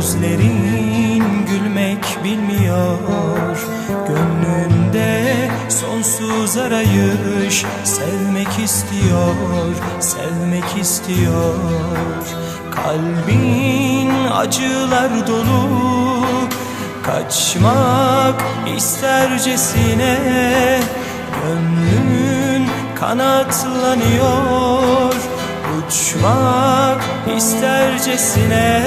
Gözlerin gülmek bilmiyor. Gönlünde sonsuz arayış Sevmek istiyor, sevmek istiyor. Kalbin acılar dolu Kaçmak istercesine Gönlün kanatlanıyor istercesine.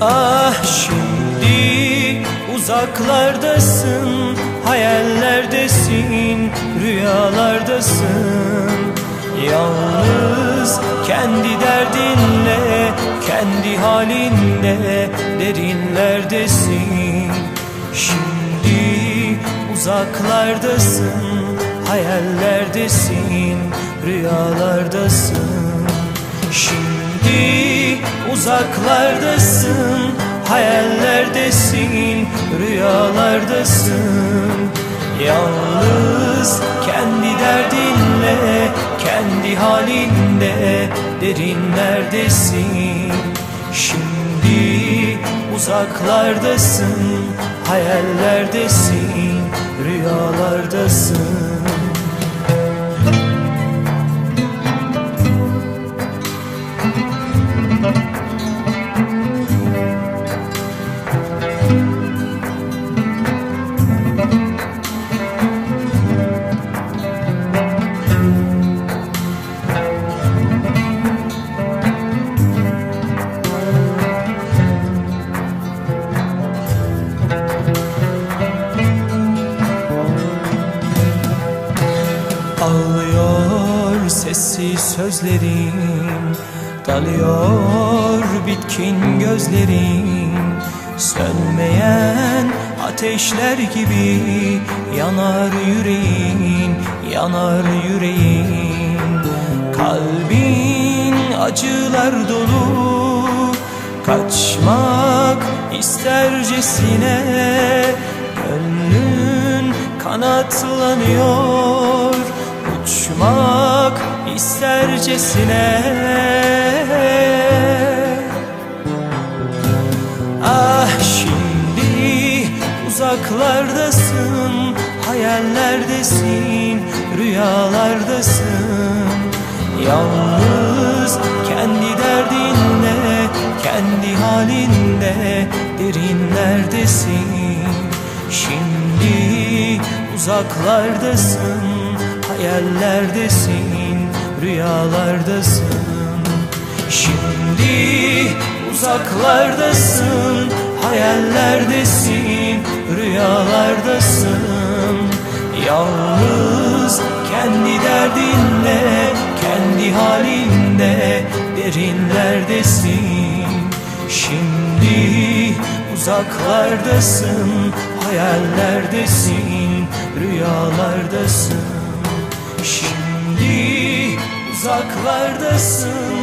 Ah şimdi uzaklardasın Hayallerdesin, rüyalardasın. Yalnız kendi derdinle, kendi halinde derinlerdesin. Şimdi uzaklardasın, hayallerdesin, rüyalardasın. Şimdi uzaklardasın, hayallerdesin, rüyalardasın. Yalnız kendi derdinle, kendi halinde derinlerdesin Şimdi uzaklardasın, hayallerdesin, rüyalardasın sessiz sözlerin Dalıyor bitkin gözlerin Sönmeyen ateşler gibi Yanar yüreğin, yanar yüreğin. Kalbin acılar dolu Kaçmak istercesine Gönlün kanatlanıyor istercesine. Ah şimdi uzaklardasın Hayallerdesin, rüyalardasın. Yalnız kendi derdinle, kendi halinde derinlerdesin. Şimdi uzaklardasın, hayallerdesin, rüyalardasın. Şimdi uzaklardasın, hayallerdesin, rüyalardasın. Yalnız kendi derdinle, kendi halinde derinlerdesin. Şimdi uzaklardasın, hayallerdesin, rüyalardasın. Şimdi uzaklardasın,